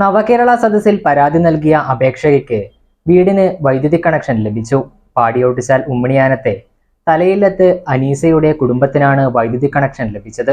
നവകേരള സദസ്സിൽ പരാതി നൽകിയ അപേക്ഷകയ്ക്ക് വീടിന് വൈദ്യുതി കണക്ഷൻ ലഭിച്ചു. പാടിയോട്ടിച്ചാൽ ഉമ്മണിയാനത്തെ തലയില്ലത്ത് അനീസയുടെ കുടുംബത്തിനാണ് വൈദ്യുതി കണക്ഷൻ ലഭിച്ചത്.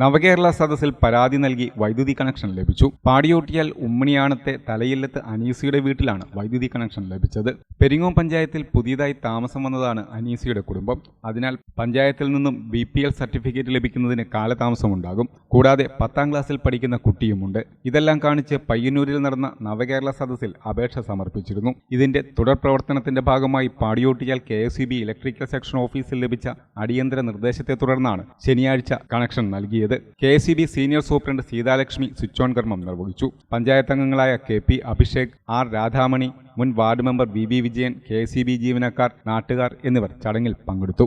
നവകേരള സദസ്സിൽ പരാതി നൽകി വൈദ്യുതി കണക്ഷൻ ലഭിച്ചു. പാടിയോട്ടിയാൽ ഉമ്മണിയാണത്തെ തലയില്ലത്ത് അനീസിയുടെ വീട്ടിലാണ് വൈദ്യുതി കണക്ഷൻ ലഭിച്ചത്. പെരിങ്ങോം പഞ്ചായത്തിൽ പുതിയതായി താമസം വന്നതാണ് അനീസിയുടെ കുടുംബം. അതിനാൽ പഞ്ചായത്തിൽ നിന്നും ബി പി എൽ സർട്ടിഫിക്കറ്റ് ലഭിക്കുന്നതിന് കാലതാമസമുണ്ടാകും. കൂടാതെ പത്താം ക്ലാസ്സിൽ പഠിക്കുന്ന കുട്ടിയുമുണ്ട്. ഇതെല്ലാം കാണിച്ച് പയ്യന്നൂരിൽ നടന്ന നവകേരള സദസ്സിൽ അപേക്ഷ സമർപ്പിച്ചിരുന്നു. ഇതിന്റെ തുടർ പ്രവർത്തനത്തിന്റെ ഭാഗമായി പാടിയോട്ടിയാൽ കെ എസ് ഇലക്ട്രിക്കൽ സെക്ഷൻ ഓഫീസിൽ ലഭിച്ച അടിയന്തര നിർദ്ദേശത്തെ തുടർന്നാണ് ശനിയാഴ്ച കണക്ഷൻ നൽകിയത്. K C B senior superintendent Seethalakshmi switch on കർമ്മം നിർവഹിച്ചു. പഞ്ചായത്ത് അംഗങ്ങളായ K P Abhishek R Radhamani മുൻ ward member B B Vijayan K C B ജീവനക്കാർ നാട്ടുകാർ എന്നിവർ ചടങ്ങിൽ പങ്കെടുത്തു.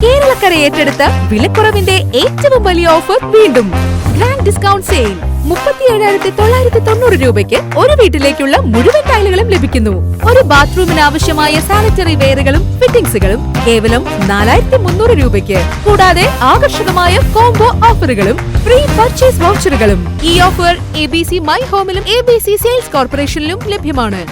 കേരളക്കര ഏറ്റെടുത്ത വിലക്കുറവിന്റെ ഏറ്റവും വലിയ ഓഫർ വീണ്ടും ഗ്രാൻഡ് ഡിസ്കൗണ്ട് സെയിൽ മുപ്പത്തി ഏഴായിരത്തി തൊള്ളായിരത്തി തൊണ്ണൂറ് രൂപയ്ക്ക് ഒരു വീട്ടിലേക്കുള്ള മുഴുവൻ ടൈലുകളും ലഭിക്കുന്നു. ഒരു ബാത്റൂമിന് ആവശ്യമായ സാനിറ്ററി വെയറുകളും ഫിറ്റിംഗ്സുകളും കേവലം നാലായിരത്തി മുന്നൂറ് രൂപയ്ക്ക്. കൂടാതെ ആകർഷകമായ കോംബോ ഓഫറുകളും ഫ്രീ പർച്ചേസ് വൗച്ചറുകളും ഈ offer A B C my ഹോമിലും A B C sales കോർപ്പറേഷനിലും ലഭ്യമാണ്.